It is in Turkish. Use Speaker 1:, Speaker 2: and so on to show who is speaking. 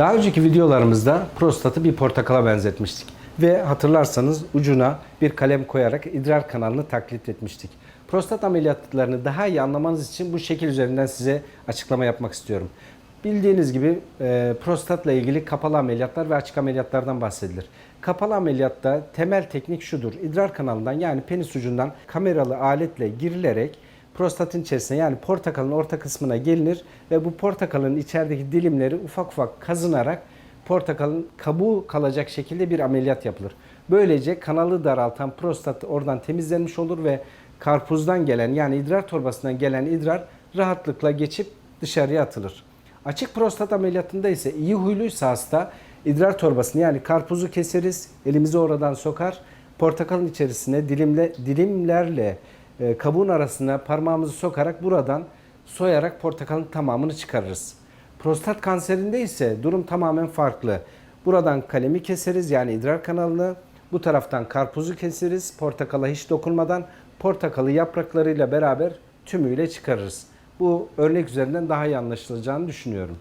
Speaker 1: Daha önceki videolarımızda prostatı bir portakala benzetmiştik. Ve hatırlarsanız ucuna bir kalem koyarak idrar kanalını taklit etmiştik. Prostat ameliyatlarını daha iyi anlamanız için bu şekil üzerinden size açıklama yapmak istiyorum. Bildiğiniz gibi e, prostatla ilgili kapalı ameliyatlar ve açık ameliyatlardan bahsedilir. Kapalı ameliyatta temel teknik şudur. İdrar kanalından yani penis ucundan kameralı aletle girilerek prostatın içerisine yani portakalın orta kısmına gelinir ve bu portakalın içerideki dilimleri ufak ufak kazınarak portakalın kabuğu kalacak şekilde bir ameliyat yapılır. Böylece kanalı daraltan prostat oradan temizlenmiş olur ve karpuzdan gelen yani idrar torbasından gelen idrar rahatlıkla geçip dışarıya atılır. Açık prostat ameliyatında ise iyi huyluysa hasta idrar torbasını yani karpuzu keseriz, elimizi oradan sokar, portakalın içerisine dilimle dilimlerle e, kabuğun arasına parmağımızı sokarak buradan soyarak portakalın tamamını çıkarırız. Prostat kanserinde ise durum tamamen farklı. Buradan kalemi keseriz yani idrar kanalını, bu taraftan karpuzu keseriz portakala hiç dokunmadan portakalı yapraklarıyla beraber tümüyle çıkarırız. Bu örnek üzerinden daha iyi anlaşılacağını düşünüyorum.